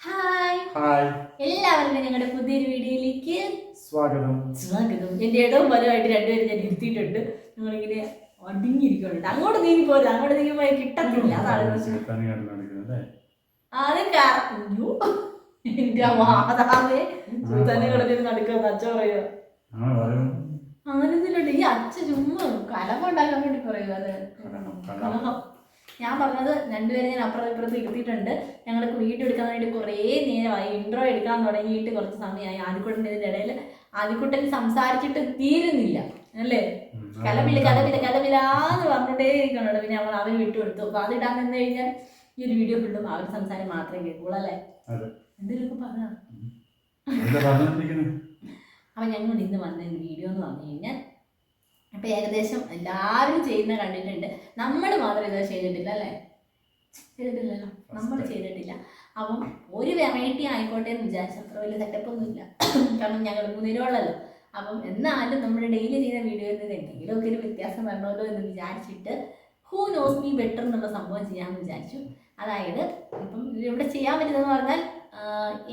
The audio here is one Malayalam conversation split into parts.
ഹായ്. ഹായ്. എല്ലാവർക്കും ഞങ്ങളുടെ പുതിയൊരു വീഡിയോയിലേക്ക് സ്വാഗതം. സ്വാഗതം. എന്റെ ഇടവും വലമായിട്ട് രണ്ടുപേരും ഞാൻ ഇരുത്തിയിട്ടുണ്ട്. ഞങ്ങളിങ്ങനെ ഒടുങ്ങിയിരിക്കുന്നുണ്ട് അങ്ങോട്ട് നീങ്ങി പോരുത്. അങ്ങോട്ട് നീങ്ങി പോയാൽ കിട്ടത്തില്ല. അതാണ് അത് കറഞ്ഞു എന്റെ മാതാവേ. തന്നെ കിടന്നിരുന്ന് നടക്കുക അച്ഛ പറയുക. അങ്ങനെ ഈ അച്ഛ ചുമ്മാ കലമ ഉണ്ടാക്കാൻ വേണ്ടി പറയുക അത്. കലഹം ഞാൻ പറഞ്ഞത് രണ്ടുപേരെ ഞാൻ അപ്പുറത്ത് ഇപ്പുറത്ത് ഇരുത്തിയിട്ടുണ്ട്. ഞങ്ങൾക്ക് വീഡിയോ എടുക്കാൻ വേണ്ടി കുറേ നേരമായി. ഇൻട്രോ എടുക്കാൻ തുടങ്ങിയിട്ട് കുറച്ച് സമയമായി. ആദ്യക്കുട്ടന്റെ ഇതിന്റെ ഇടയിൽ ആദ്യക്കുട്ടൻ സംസാരിച്ചിട്ട് തീരുന്നില്ല. അല്ലേ? കലമില്ല കലമില്ല കലമില്ലാന്ന് പറഞ്ഞിട്ടേ ഇരിക്കണുണ്ട് പിന്നെ നമ്മൾ അവർ വിട്ടുകൊടുത്തു അപ്പോൾ അതിടാൻ നിന്ന് കഴിഞ്ഞാൽ ഈ ഒരു വീഡിയോ ഫുള്ളും അവർ സംസാരം മാത്രമേ കേൾക്കുള്ളൂ അല്ലേ? എന്തെങ്കിലും പറഞ്ഞോണ്ടിരിക്കുന്നത് അപ്പം ഞങ്ങൾ ഇന്ന് വന്ന വീഡിയോ എന്ന് പറഞ്ഞു കഴിഞ്ഞാൽ അപ്പം ഏകദേശം എല്ലാവരും ചെയ്യുന്ന കണ്ടിട്ടുണ്ട്. നമ്മൾ മാത്രം ഇത് ചെയ്തിട്ടില്ല അല്ലേ? ചെയ്തിട്ടില്ലല്ലോ. നമ്മൾ ചെയ്തിട്ടില്ല. അപ്പം ഒരു വെറൈറ്റി ആയിക്കോട്ടെ എന്ന് വിചാരിച്ചു അത്ര വലിയ സെറ്റപ്പൊന്നുമില്ല കാരണം ഞങ്ങൾ മുന്നിലുള്ളല്ലോ അപ്പം എന്നാലും നമ്മൾ ഡെയിലി ചെയ്യുന്ന വീഡിയോയിൽ നിന്ന് എന്തെങ്കിലുമൊക്കെ ഒരു വ്യത്യാസം വരണമല്ലോ എന്ന് വിചാരിച്ചിട്ട് ഹൂ നോസ് മീ ബെറ്റർ എന്നുള്ള സംഭവം ചെയ്യാമെന്ന് വിചാരിച്ചു. അതായത് ഇപ്പം ഇവിടെ ചെയ്യാൻ പറ്റുന്നതെന്ന് പറഞ്ഞാൽ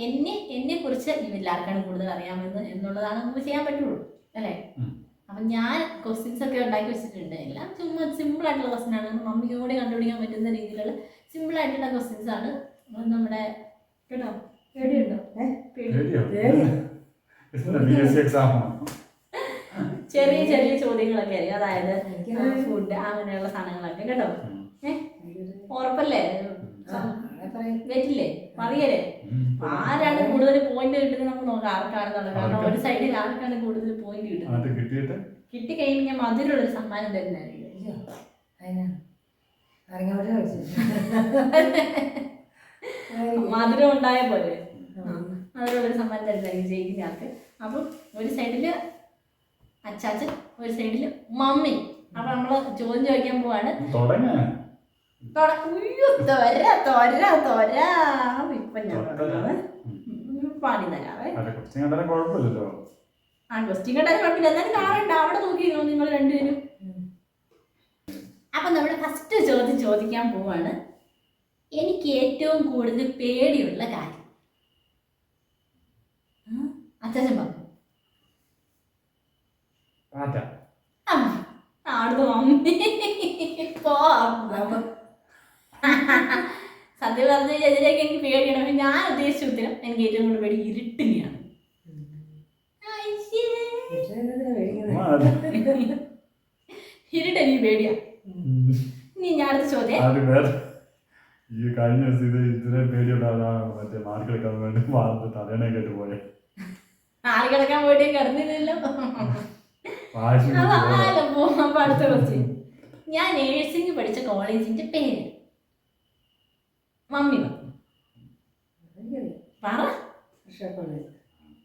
എന്നെ എന്നെ കുറിച്ച് ഇവരിലാർക്കാണ് കൂടുതൽ അറിയാമെന്ന് എന്നുള്ളതാണ് നമുക്ക് ചെയ്യാൻ പറ്റുള്ളൂ. അല്ലേ. അപ്പം ഞാൻ ക്വസ്റ്റ്യൻസ് ഒക്കെ ഉണ്ടാക്കി വെച്ചിട്ടുണ്ട്. എല്ലാം ചുമ്മാ സിമ്പിൾ ആയിട്ടുള്ള ക്വസ്റ്റ്യൻ ആണ്. മമ്മിക്ക് കൂടി കണ്ടുപിടിക്കാൻ പറ്റുന്ന രീതിയിലുള്ള സിമ്പിൾ ആയിട്ടുള്ള ക്വസ്റ്റ്യൻസ് ആണ്. നമ്മുടെ കേട്ടോ? പേടിയുണ്ടോ? ചെറിയ ചെറിയ ചോദ്യങ്ങളൊക്കെ ആയിരിക്കും. അതായത് ഫുഡ് അങ്ങനെയുള്ള സാധനങ്ങളൊക്കെ. കേട്ടോ? ഏഹ് ഉറപ്പല്ലേ? വെറ്റില്ലേ പറയല്ലേ ആരാണ് കൂടുതൽ പോയിന്റ് കിട്ടുന്നത് നമുക്ക് നോക്കാം. ആർക്കാണെന്നുള്ളത്. കാരണം ഒരു സൈഡിൽ ആർക്കാണ് കൂടുതൽ പോയിന്റ് കിട്ടുന്നത്? കിട്ടി കിട്ടിയിട്ട്? മധുരമുള്ള ഞാൻ മധുരമുള്ളൊരു സമ്മാനം തരുന്നതായിരിക്കും മധുരം ഉണ്ടായ പോലെ. മധുരമുള്ള സമ്മാനം തരുന്നതായിരിക്കും ജയിക്കുന്ന ആൾക്ക്. അപ്പം ഒരു സൈഡിൽ അച്ചാച്ചൻ ഒരു സൈഡിൽ മമ്മി. അപ്പൊ നമ്മൾ ചോദ്യം ചോദിക്കാൻ പോവാണ്. തുടങ്ങ തൊട- ഉയ്യോ, തൊര തൊര തൊര. ഇപ്പൊ ഞാൻ. പാടി തരാവേ. അല്ല കുറച്ചും കണ്ടാലും കുഴപ്പമില്ലല്ലോ. ആ ക്വസ്റ്റ്യൻ കേട്ടാലും കുഴപ്പമില്ല. എന്നാലും കാണണ്ട. അവിടെ നോക്കിയിരുന്നോ നിങ്ങൾ രണ്ടുപേരും? അപ്പൊ നമ്മൾ ഫസ്റ്റ് ചോദ്യം ചോദിക്കാൻ പോവാണ്. എനിക്ക് ഏറ്റവും കൂടുതൽ പേടിയുള്ള കാര്യം. അച്ഛൻ പറഞ്ഞു ആടുന്നു മമ്മി പോ സത്യം പറഞ്ഞു കഴിഞ്ഞാൽ എനിക്ക് പേടിയാണ് പക്ഷെ ഞാൻ ഉദ്ദേശിച്ച ഉത്തരം എനിക്ക് ഏറ്റവും കൂടുതൽ പേടി ഇരുട്ടിനെയാണ് ഇരുട്ട് എനിക്ക് പേടിയാ ഇനി ഞാൻ അടുത്ത ചോദ്യം ഈ കഴിഞ്ഞ ദിവസം ഇത് ഇതിനെ പേടിയുള്ള ആളാണ് മറ്റേ മാർക്കെടുക്കാൻ വേണ്ടി മാറിന്റെ തലേണ കേട്ട് പോയെ ആര് കിടക്കാൻ പോയിട്ട് കിടന്നില്ലല്ലോ വാശി പിടിച്ച് പോയതാ. അടുത്ത ക്വസ്റ്റ്യൻ ഞാൻ നേഴ്സിംഗ് പഠിച്ച കോളേജിന്റെ പേര് മമ്മി. പറ.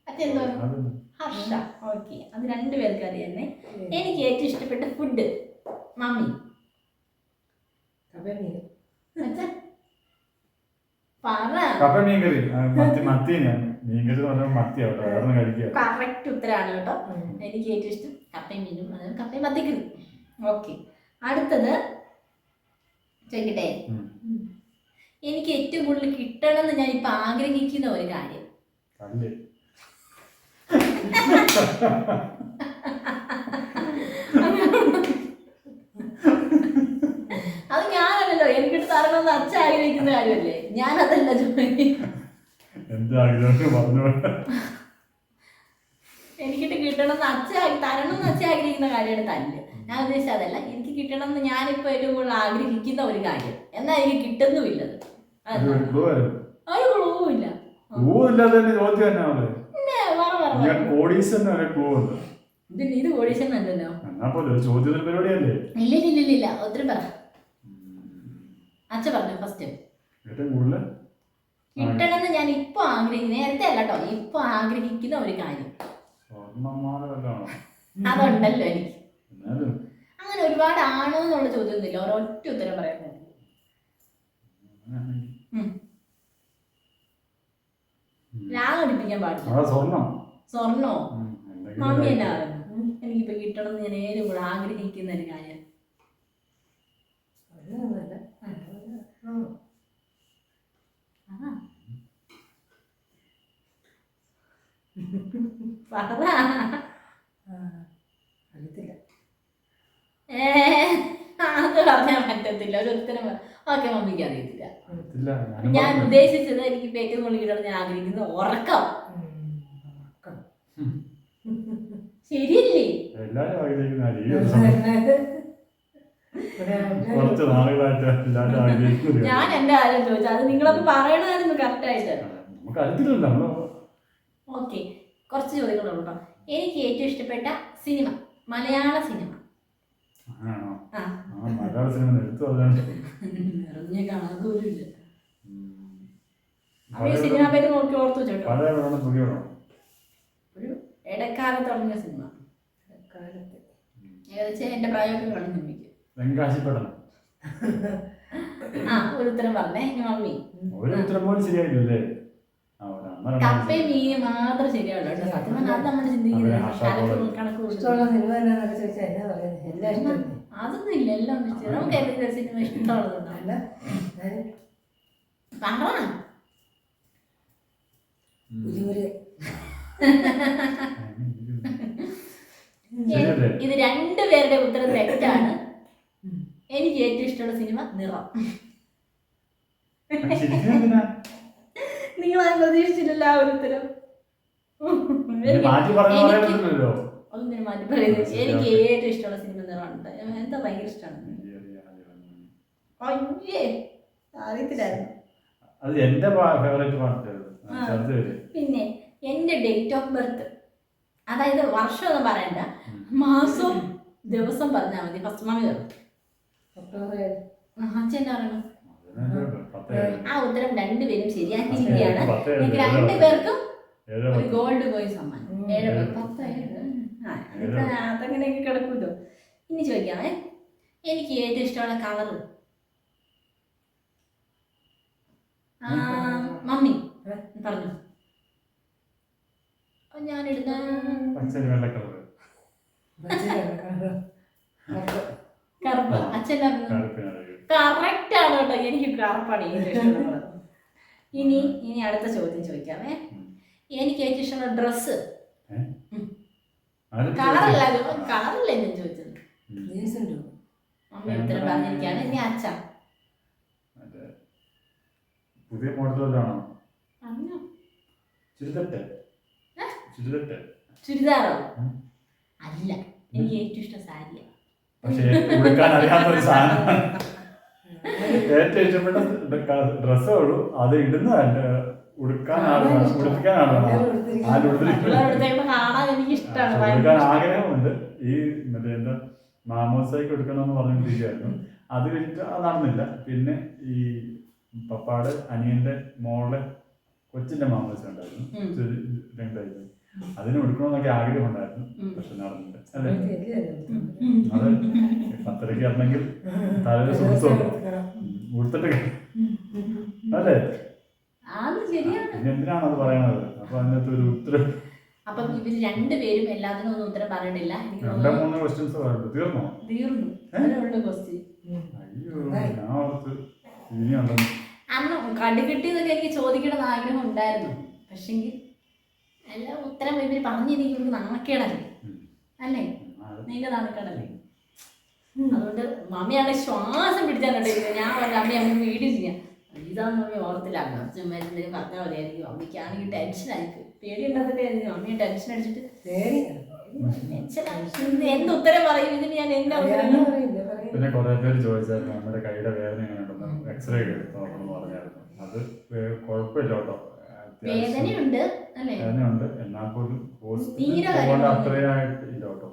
അതെന്തോ? ഹർഷ. ഓക്കെ. അത് രണ്ടുപേർക്ക് അറിയാന്നേ എനിക്ക് ഏറ്റവും ഇഷ്ടപ്പെട്ട ഫുഡ് മമ്മി. കറക്റ്റ് ഉത്തരാണ് കേട്ടോ. എനിക്ക് ഏറ്റവും ഇഷ്ടം കപ്പയും മീനും അതായത് കപ്പയും മത്തിക്കറി. ഓക്കെ. അടുത്തത് ചോദിക്കട്ടെ. എനിക്ക് ഏറ്റവും കൂടുതൽ കിട്ടണം എന്ന് ഞാൻ ഇപ്പൊ ആഗ്രഹിക്കുന്ന ഒരു കാര്യം. അത് ഞാനല്ലല്ലോ എനിക്കിട്ട് എന്ന് അച്ഛ ആഗ്രഹിക്കുന്ന കാര്യമല്ലേ? ഞാനതല്ല എനിക്കിട്ട് കിട്ടണം എന്ന് അച്ഛ തരണം എന്ന് അച്ഛൻ ആഗ്രഹിക്കുന്ന കാര്യമാണ് തല്ല്. ഞാൻ ഉദ്ദേശിച്ചതല്ല എനിക്ക് കിട്ടണം എന്ന് ഞാനിപ്പോ ഏറ്റവും കൂടുതൽ ആഗ്രഹിക്കുന്ന ഒരു കാര്യം. എന്നാ എനിക്ക് കിട്ടുന്നുമില്ലത്. ക്ലൂ ഒരു ഇല്ല. ക്ലൂ ഇല്ലാതെ തന്നെ ചോദ്യം ഞാൻ പറ. ഓഡീസ് തന്നെ ഒരു ക്ലൂ ഉണ്ട് ഇത് ഓഡിഷൻ അല്ലല്ലോ. എന്നാ പോലെ ഒരു ചോദ്യത്തിന് പരിപാടിയല്ലേ? ഇല്ല ഇല്ല ഇല്ല ഇല്ല. പറ. അച്ഛ പറഞ്ഞു ഫസ്റ്റ് ഏറ്റവും കൂടുതൽ കിട്ടണമെന്ന് ഞാൻ ഇപ്പൊ ആഗ്രഹിക്കുന്നു നേരത്തെ അല്ല കേട്ടോ ഇപ്പൊ ആഗ്രഹിക്കുന്ന ഒരു കാര്യം. അതുണ്ടല്ലോ എനിക്ക്. അങ്ങനെ ഒരുപാട് ആണോ എന്നുള്ള ചോദ്യമൊന്നുമില്ല ഒരൊറ്റ ഉത്തരം പറയാൻ രാഗം അടിപ്പിക്കാൻ പാടില്ല. സ്വർണം സ്വർണോ ഉം, മമ്മി എന്നാ എനിക്കിപ്പോ കിട്ടണം ഞാൻ ആഗ്രഹിക്കുന്ന ഒരു കാര്യം. ഏ, അത് പറഞ്ഞാൽ പറ്റത്തില്ല. ഒരു ഉത്തരം ഓക്കെ മമ്മിക്ക് അറിയത്തില്ല. ഞാൻ. ഉദ്ദേശിച്ചത് എനിക്ക് ഏറ്റവും കൂടുതൽ കിട്ടണം ഞാൻ ആഗ്രഹിക്കുന്ന. ഉറക്കം. ശരിയല്ലേ? എല്ലാരും കുറച്ച് നാളുകളായിട്ട് എല്ലാരും ഞാൻ എന്റെ ആരും ചോദിച്ചത് അത് നിങ്ങളൊക്കെ പറയണമായിരുന്നു കറക്റ്റ് ആയിട്ട്. നമുക്ക് അറിയത്തില്ലല്ലോ നമ്മൾ ഓക്കെ. കുറച്ച് ചോദ്യങ്ങളുണ്ടോ കേട്ടോ. എനിക്ക് ഏറ്റവും ഇഷ്ടപ്പെട്ട സിനിമ മലയാള സിനിമ. ആണോ? മലയാള സിനിമ എടുത്തു പറഞ്ഞാൽ നിറഞ്ഞ കാണാൻ പോലും ഇല്ല. ഈ സിനിമ പേര് നോക്കി ഓർത്തു വെച്ചോട്ടോ. പഴയ വേണം പുതിയ വേണം ഒരു ഇടക്കാലത്ത് തുടങ്ങിയ സിനിമ. കാലത്ത് ഏകദേശം എന്റെ പ്രായമൊക്കെ കാണും സിനിമയ്ക്ക് വെങ്കാശിപ്പെടണം ആ ഒരു ഉത്തരം പറഞ്ഞേ ഇനി മമ്മി. ഒരു ഉത്തരം പോലും ശരിയായില്ലേ ആ ഒരു അമ്മ കപ്പയും മീനും മാത്രം ശരിയാവുള്ളൂ കേട്ടോ. സത്യം പറഞ്ഞാൽ അത് നമ്മൾ ചിന്തിക്കുന്നത് കണക്ക് കണക്ക് കൂട്ടുന്നത്. ഇഷ്ടമുള്ള സിനിമ എന്നാന്നൊക്കെ ചോദിച്ചാൽ എന്നാ പറയുന്നത് എല്ലാം ഇഷ്ടം. അതൊന്നും ഇല്ല എല്ലാം ഇഷ്ടം. നമുക്ക് ഏതെങ്കിലും ഒരു സിനിമ ഇഷ്ടമുള്ളതുണ്ടോ? അല്ല പറ. ഇത് രണ്ടുപേരുടെ ഉത്തരം തെറ്റാണ്. എനിക്ക് ഏറ്റവും ഇഷ്ടമുള്ള സിനിമ നിറം. നിങ്ങൾ അത് പ്രതീക്ഷിച്ചിട്ടില്ല ആ ഒരു ഉത്തരം. ഒന്നിനും മാറ്റി പറയുന്നത് എനിക്ക് ഏറ്റവും ഇഷ്ടമുള്ള സിനിമ നിറമുണ്ട്. എന്താ ഭയങ്കര ഇഷ്ടമാണ്? അയ്യേ അറിയത്തില്ലായിരുന്നു. അത് എന്റെ ഫേവറേറ്റ് പാട്ട് ആ. ചെറുത് വരെ പിന്നെ എന്റെ ഡേറ്റ് ഓഫ് ബർത്ത് അതായത് വർഷമൊന്നും പറയണ്ട. മാസവും ദിവസം പറഞ്ഞാൽ മതി. ഫസ്റ്റ് മാമി തരും ഒക്ടോബർ ഏഴ്. അച്ഛൻ എന്താ പറയുന്നത് അതിനകത്ത് പത്ത് ഏഴ്. ആ ഉത്തരം രണ്ടുപേരും ശരിയാക്കിയിരിക്കുകയാണ് പത്ത് ഏഴ് എനിക്ക് ഏഴ് രണ്ടു പത്ത്. പേർക്കും ഏഴ് ഒരു. ഗോൾഡ് പോയി സമ്മാനം. ഏഴ് പത്ത്, അതങ്ങനെയൊക്കെ കിടക്കുമല്ലോ ഇനി ചോദിക്കാമേ എനിക്ക് ഏറ്റവും ഇഷ്ടമുള്ള കളറ് മമ്മി. പറഞ്ഞു. ഞാൻ ഇടുന്ന. കറുപ്പ്. അച്ഛൻ കറക്റ്റ് ആണ് കേട്ടോ. എനിക്ക് കറുപ്പാണ് ഇനി ഇനി അടുത്ത ചോദ്യം ചോദിക്കാമേ. എനിക്ക് ഏറ്റവും ഇഷ്ടമുള്ള ഡ്രസ്സ്. കളറല്ല കളറല്ല ഞാൻ ചോദിച്ചത്? മമ്മി ഉത്തരം പറഞ്ഞിരിക്കുകയാണ്. ഇനി അച്ഛ. പുതിയ മോഡലാണോ പറഞ്ഞു ചുരിദാറോ? അല്ല എനിക്ക് ഏറ്റവും ഇഷ്ടം സാരിയാ. പക്ഷേ ഉടുക്കാൻ അറിയാത്ത ഒരു സാധനമാണ്. ഏറ്റവും ഇഷ്ടപ്പെട്ട ഡ്രസ്സേ ഉള്ളൂ. അത് ഇടുന്നതല്ല ഉടുക്കാൻ ആഗ്രഹമുണ്ട്. ഈ മറ്റേ എന്താ മാമോസായിക്ക് എടുക്കണമെന്ന് പറഞ്ഞിരിക്കുകയായിരുന്നു അത് കഴിഞ്ഞിട്ട് അത് നടന്നില്ല. പിന്നെ ഈ പപ്പാട് അനിയന്റെ മോളുടെ കൊച്ചിന്റെ മാമോദിസ ഉണ്ടായിരുന്നു രണ്ടായിരുന്നു അതിന് കൊടുക്കണമെന്നൊക്കെ ആഗ്രഹം ഉണ്ടായിരുന്നു. പക്ഷെ നടന്നില്ല. അല്ലെ. അത് പത്തരക്ക് ഇറങ്ങെങ്കിൽ തലേ സുഹൃത്തുള്ളൂ ഉടുത്തിട്ട് അല്ലേ? പിന്നെ എന്തിനാണ് അത് പറയണത്? അപ്പൊ അതിനകത്ത് ഒരു ഉത്തരം. അപ്പം ഇവർ രണ്ടുപേരും എല്ലാത്തിനും ഒന്നും ഉത്തരം പറയണില്ല രണ്ടോ മൂന്നോ ക്വസ്റ്റ്യൻസ് പറയുള്ളൂ തീർന്നോ? തീർന്നു. ഏ? അതിനുള്ള ക്വസ്റ്റ്യൻ അയ്യോ ഞാൻ ഓർത്ത് ഇനിയുണ്ടെന്ന് അന്ന് കടുകിട്ടിയതൊക്കെ എനിക്ക് ചോദിക്കണമെന്ന് ആഗ്രഹം ഉണ്ടായിരുന്നു പക്ഷെങ്കിൽ എല്ലാം ഉത്തരം ഇവർ പറഞ്ഞിരിക്കുന്നത് നാണക്കേടല്ലേ. അല്ലേ? നിന്റെ നാണക്കേടല്ലേ? അതുകൊണ്ട് മമ്മിയാണ് ശ്വാസം പിടിച്ചാൽ ഞാൻ പറഞ്ഞു അമ്മ അമ്മ വീഡിയോ ചെയ്യാം ഇതാന്ന് മമ്മി ഓർത്തില്ല. അച്ഛൻ എന്തെങ്കിലും പോലെ ആയിരിക്കും. അമ്മയ്ക്കാണെങ്കിൽ ടെൻഷൻ ആയിരിക്കും. പേടിയുണ്ടാകട്ടെ അമ്മയെ ടെൻഷൻ അടിച്ചിട്ട് എന്ത് ഉത്തരം പറയും? ഇതിന് ഞാൻ എന്താ പിന്നെ കുറെ പേര് ചോദിച്ചായിരുന്നു നമ്മുടെ കൈയുടെ വേദന എങ്ങനെയുണ്ടെന്ന്? എക്സ്റേ ഒക്കെ എടുത്ത് നോക്കണമെന്ന് പറഞ്ഞായിരുന്നു. അത് കുഴപ്പമില്ല കേട്ടോ. വേദനയുണ്ട് വേദനയുണ്ട്. എന്നാൽ പോലും അത്രയായിട്ട് ഇല്ല കേട്ടോ.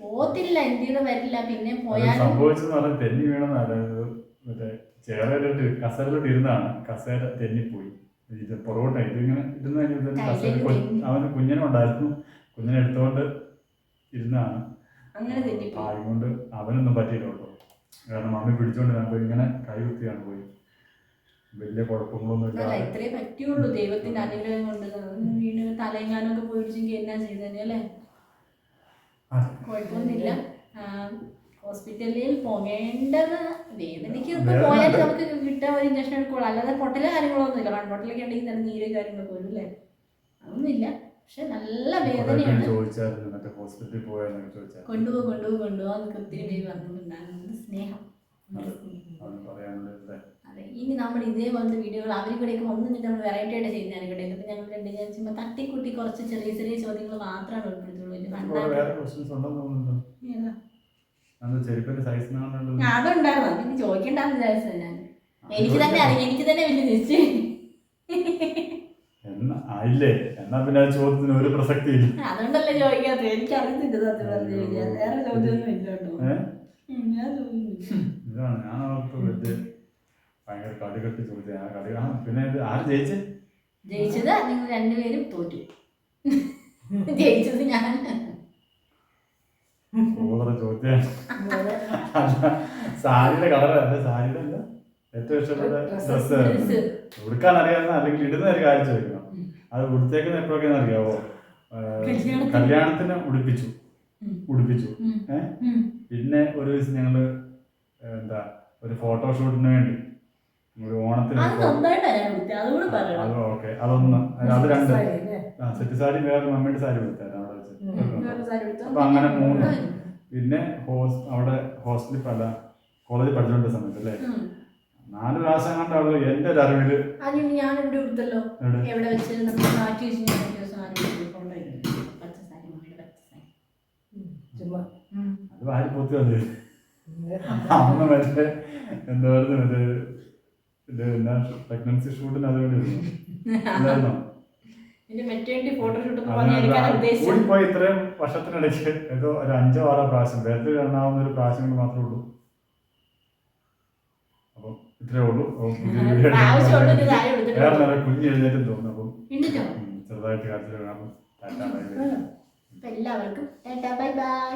പോത്തില്ല എന്തിനും വരില്ല. പിന്നെ പോയാലും സംഭവിച്ചെന്ന് പറഞ്ഞാൽ തെന്നി വീണെന്നല്ല മറ്റേ ചേറയിലോട്ട് കസേരയിലോട്ട് ഇരുന്നാണ്. കസേര തെന്നിപ്പോയി. ഇത് പുറകോട്ട് ഇതിങ്ങനെ ഇരുന്ന് കഴിഞ്ഞപ്പോൾ കസേര. അവന് കുഞ്ഞിനും ഉണ്ടായിരുന്നു. കുഞ്ഞിനെ എടുത്തുകൊണ്ട് ഇരുന്നാണ്. അങ്ങനെ തെറ്റിപ്പോയി ഭാഗ്യം കൊണ്ട് അവനൊന്നും പറ്റിയില്ല കേട്ടോ. കാരണം മമ്മി പിടിച്ചോണ്ട് ഞാൻ ഇങ്ങനെ കൈ കുത്തിയാണ് പോയി. വലിയ കുഴപ്പങ്ങളൊന്നും അല്ല ഇത്രേ പറ്റിയുള്ളൂ ദൈവത്തിന്റെ അനുഗ്രഹം കൊണ്ട്. വീണ് തലയെങ്ങാനൊക്കെ പോയിടിച്ചെങ്കിൽ എന്നാ ചെയ്തേ അല്ലേ. കുഴപ്പമൊന്നുമില്ല. ഹോസ്പിറ്റലിൽ പോകേണ്ടത് വേദനയ്ക്ക് ഇപ്പൊ പോയാൽ നമുക്ക് കിട്ടാൻ ഒരു ഇഞ്ചക്ഷൻ എടുക്കുള്ളൂ. അല്ലാതെ പൊട്ടൽ കാര്യങ്ങളൊന്നും ഇല്ല പൊട്ടലൊക്കെ ഉണ്ടെങ്കിൽ തന്നെ നീര് കാര്യങ്ങളൊക്കെ വരും അല്ലേ? അതൊന്നുമില്ല. പക്ഷെ നല്ല വേദനയാണ്. കൊണ്ടുപോ കൊണ്ടുപോ കൊണ്ടുപോ എന്നൊക്കെ ഒത്തിരി പേര് പറഞ്ഞിട്ടുണ്ടായിരുന്നു സ്നേഹം. അത്. ഇനി നമ്മൾ ഇതേപോലത്തെ വീഡിയോകൾ അവരും കൂടെയൊക്കെ ഒന്നും നമ്മൾ വെറൈറ്റി ആയിട്ട് ചെയ്യുന്നതാണ് ഇവിടെ ഇപ്പം ഞങ്ങൾ രണ്ട് ഞാൻ ചുമ്മാ തട്ടിക്കൂട്ടി കുറച്ച് ചെറിയ ചെറിയ ചോദ്യങ്ങൾ മാത്രമാണ് ഉൾപ്പെടുത്തുള്ളൂ. അതുണ്ടായിരുന്നു. പിന്നെ ചോദിക്കണ്ടെന്ന് വിചാരിച്ചത് ഞാൻ. എനിക്ക് തന്നെ അറിയാം. എനിക്ക് തന്നെ വലിയ നിശ്ചയം. ആയില്ലേ എന്നാ പിന്നെ ആ ചോദ്യത്തിന് ഒരു പ്രസക്തി ഇല്ല അതുകൊണ്ടല്ലേ ചോദിക്കാത്ത എനിക്ക് അറിയത്തില്ല സത്യം പറഞ്ഞു കഴിഞ്ഞാൽ. വേറെ ചോദ്യമൊന്നും ഇല്ല കേട്ടോ. ഞാൻ ഇതാണ്. ഞാൻ ഓർത്ത് വലിയ ഭയങ്കര കടുകെട്ടി ചോദ്യം ആ കടി ആ പിന്നെ ഇത് ആര് ജയിച്ചേ? ജയിച്ചത് നിങ്ങൾ രണ്ടുപേരും തോറ്റു. ജയിച്ചത് ഞാൻ. ചോദ്യം. സാരിയുടെ കളറല്ല? സാരിയുടെ അല്ല ഏറ്റവും ഇഷ്ടപ്പെട്ട ഡ്രസ്സ്. ഉടുക്കാൻ അറിയാവുന്ന അല്ലെങ്കിൽ ഇടുന്ന ഒരു കാര്യം ചോദിക്കണം. അത് ഉടുത്തേക്കുന്ന എപ്പോഴൊക്കെയെന്ന് അറിയാവോ? കല്യാണത്തിന്. ഉടുപ്പിച്ചു. ഉടുപ്പിച്ചു. ഏഹ്? പിന്നെ ഒരു ദിവസം ഞങ്ങൾ എന്താ ഒരു ഫോട്ടോഷൂട്ടിന് വേണ്ടി ഓണത്തിന് അത് ഓക്കെ. അതൊന്ന് അത് രണ്ട്. ആ സെറ്റ് സാരി വേറെ മമ്മിയുടെ സാരി കൊടുത്തായിരുന്നു അവിടെ വെച്ച്. അപ്പൊ അങ്ങനെ മൂന്ന്. പിന്നെ ഹോസ് അവിടെ ഹോസ്റ്റലിൽ പല കോളേജിൽ പഠിച്ചുകൊണ്ട സമയത്ത് അല്ലേ. നാല് പ്രാവശ്യം കണ്ടു എന്റെ ഒരു അറിവിൽ ഞാൻ ഇവിടെ കൊടുത്തല്ലോ എവിടെ? വെച്ച് നമ്മൾ മാറ്റി വെച്ച് ഞാൻ ഒരു ദിവസം ആരും കൊണ്ടുപോയി. പച്ച സാരി മമ്മിയുടെ പച്ച സാരി. ഉം. ചുമ്മാ. അത് വാരി പൊത്തി വന്നത് അമ്മ മറ്റേ എന്താ പറയുന്നത് മറ്റേ ഇത് എന്നാ പ്രഗ്നൻസി ഷൂട്ടിന് അതുകൊണ്ട് അത് വേണ്ടി കൂടിപ്പോയി ഇത്രയും വർഷത്തിനിടയ്ക്ക് ഏതോ ഒരു അഞ്ചോ ആറോ പ്രാവശ്യം വേറെ കാണാവുന്ന ഒരു പ്രാവശ്യങ്ങൾ മാത്രമേ ഉള്ളൂ. ഇത്രേ ഉള്ളൂ. വേറെ കുഞ്ഞ് എഴുന്നേറ്റും തോന്നുന്നു അപ്പം ചെറുതായിട്ട് അപ്പൊ എല്ലാവർക്കും ബൈ ബൈ